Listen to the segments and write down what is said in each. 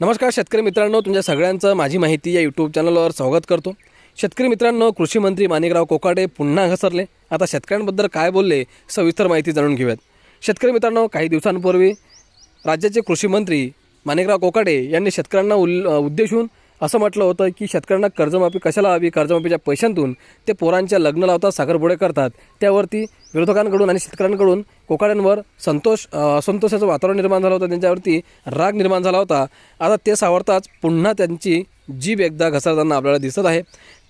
नमस्कार शेतकरी मित्रांनो तुमच्या सगळ्यांचं माझी माहिती या यूट्यूब चॅनलवर स्वागत करतो. शेतकरी मित्रांनो कृषी मंत्री माणिकराव कोकाटे पुन्हा घसरले. आता शेतकऱ्यांबद्दल काय बोलले सविस्तर माहिती जाणून घेऊयात. शेतकरी मित्रांनो काही दिवसांपूर्वी राज्याचे कृषी मंत्री माणिकराव कोकाटे यांनी शेतकऱ्यांना उल उद्देशून असं म्हटलं होतं की शेतकऱ्यांना कर्जमाफी कशाला हवी? कर्जमाफीच्या पैशांतून. ते पोरांच्या लग्न लावतात साखरपुडे करतात. त्यावरती विरोधकांकडून आणि शेतकऱ्यांकडून कोकाड्यांवर संतोष असंतोषाचं वातावरण निर्माण झालं होतं. त्यांच्यावरती राग निर्माण झाला होता. आता ते सावरताच पुन्हा त्यांची जीभ एकदा घसरताना आपल्याला दिसत आहे.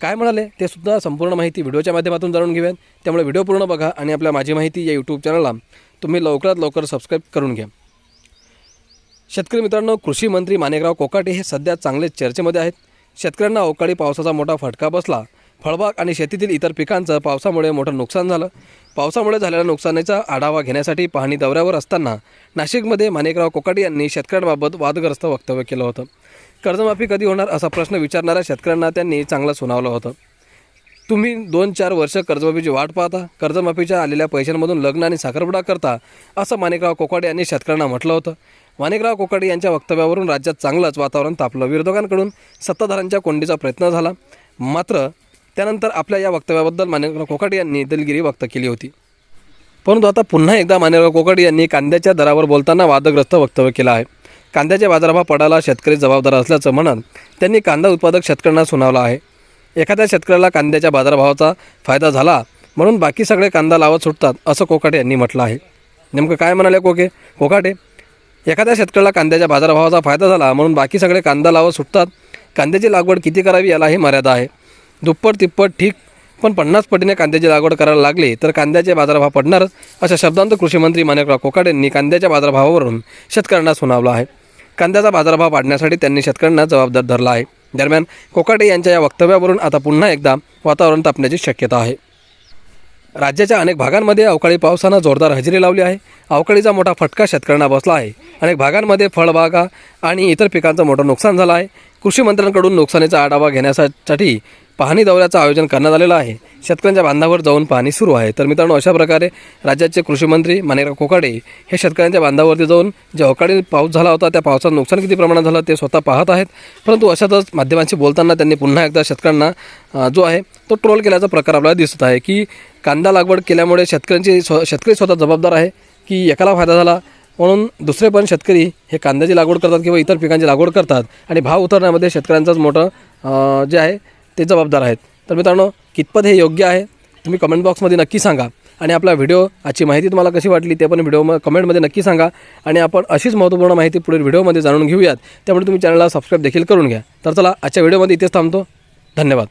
काय म्हणाले? ते सुद्धा संपूर्ण माहिती व्हिडिओच्या माध्यमातून जाणून घेऊयात. त्यामुळे व्हिडिओ पूर्ण बघा आणि आपल्या माझी माहिती या यूट्यूब चॅनलला तुम्ही लवकरात लवकर सबस्क्राईब करून घ्या. शेतकरी मित्रांनो कृषी मंत्री माणिकराव कोकाटे हे सध्या चांगलेच चर्चेमध्ये आहेत. शेतकऱ्यांना अवकाळी पावसाचा मोठा फटका बसला. फळबाग आणि शेतीतील इतर पिकांचं पावसामुळे मोठं नुकसान झालं. पावसामुळे झालेल्या नुकसानीचा आढावा घेण्यासाठी पाहणी दौऱ्यावर असताना नाशिकमध्ये माणिकराव कोकाटे यांनी शेतकऱ्यांबाबत वादग्रस्त वक्तव्य केलं होतं. कर्जमाफी कधी होणार असा प्रश्न विचारणाऱ्या शेतकऱ्यांना त्यांनी चांगलं सुनावलं होतं. तुम्ही दोन चार वर्ष कर्जमाफीची वाट पाहता कर्जमाफीच्या आलेल्या पैशांमधून लग्न आणि साखरपुडा करता असं माणिकराव कोकाडे यांनी शेतकऱ्यांना म्हटलं होतं. माणिकराव कोकाडे यांच्या वक्तव्यावरून राज्यात चांगलंच वातावरण तापलं. विरोधकांकडून सत्ताधाऱ्यांच्या कोंडीचा प्रयत्न झाला. मात्र त्यानंतर आपल्या या वक्तव्याबद्दल माणिकराव कोकाडे यांनी दिलगिरी व्यक्त केली होती. परंतु आता पुन्हा एकदा माणिकराव कोकाडे यांनी कांद्याच्या दरावर बोलताना वादग्रस्त वक्तव्य केलं आहे. कांद्याचे बाजारभाव पडायला शेतकरी जबाबदार असल्याचं म्हणत त्यांनी कांदा उत्पादक शेतकऱ्यांना सुनावलं आहे. एखाद्या शेतकऱ्याला कांद्याच्या बाजारभावाचा फायदा झाला म्हणून बाकी सगळे कांदा लावत सुटतात असं कोकाटे यांनी म्हटलं आहे. नेमकं काय म्हणाले कोके? कोकाटे एखाद्या शेतकऱ्याला कांद्याच्या बाजारभावाचा फायदा झाला म्हणून बाकी सगळे कांदा लावत सुटतात. कांद्याची लागवड किती करावी याला हे मर्यादा आहे. दुप्पट तिप्पट ठीक पण पन्नास पटीने कांद्याची लागवड करायला लागली तर कांद्याचे बाजारभाव पडणारच अशा शब्दांत कृषीमंत्री माणिकराव कोकाटे यांनी कांद्याच्या बाजारभावावरून शेतकऱ्यांना सुनावलं आहे. कांद्याचा बाजारभाव वाढण्यासाठी त्यांनी शेतकऱ्यांना जबाबदार धरला आहे. दरम्यान कोकाटे यांच्या या वक्तव्यावरून आता पुन्हा एकदा वातावरण तापण्याची शक्यता आहे. राज्याच्या अनेक भागांमध्ये अवकाळी पावसानं जोरदार हजेरी लावली आहे. अवकाळीचा मोठा फटका शेतकऱ्यांना बसला आहे. अनेक भागांमध्ये फळबागा आणि इतर पिकांचं मोठं नुकसान झालं आहे. कृषी मंत्र्यांकडून नुकसानीचा आढावा घेण्यासाठी पाहणी दौऱ्याचं आयोजन करण्यात आलेलं आहे. शेतकऱ्यांच्या बांधावर जाऊन पाहणी सुरू आहे. तर मित्रांनो अशा प्रकारे राज्याचे कृषीमंत्री मानेराव कोकाडे हे शेतकऱ्यांच्या बांधावरती जाऊन जे अवकाळी पाऊस झाला होता त्या पावसाचं नुकसान किती प्रमाणात झालं ते स्वतः पाहत आहेत. परंतु अशातच माध्यमांशी बोलताना त्यांनी पुन्हा एकदा शेतकऱ्यांना जो आहे तो ट्रोल केल्याचा प्रकार आपल्याला दिसत आहे की कांदा लागवड केल्यामुळे शेतकऱ्यांची स्व शेतकरी स्वतः जबाबदार आहे की एकाला फायदा झाला म्हणून दुसरे पण शेतकरी हे कांद्याची लागवड करतात किंवा इतर पिकांची लागवड करतात आणि भाव उतरण्यामध्ये शेतकऱ्यांचंच मोठं जे आहे ते जबाबदार आहेत. तर मित्रांनो कितपत हे योग्य आहे तुम्ही कमेंट बॉक्समध्ये नक्की सांगा. आणि आपला व्हिडिओ आजची माहिती तुम्हाला कशी वाटली ते पण व्हिडिओ कमेंटमध्ये नक्की सांगा. आणि आपण अशीच महत्त्वपूर्ण माहिती पुढील व्हिडिओमध्ये जाणून घेऊयात. त्यामुळे तुम्ही चॅनलला सबस्क्राईब देखील करून घ्या. तर चला आजच्या व्हिडिओमध्ये इथेच थांबतो. धन्यवाद.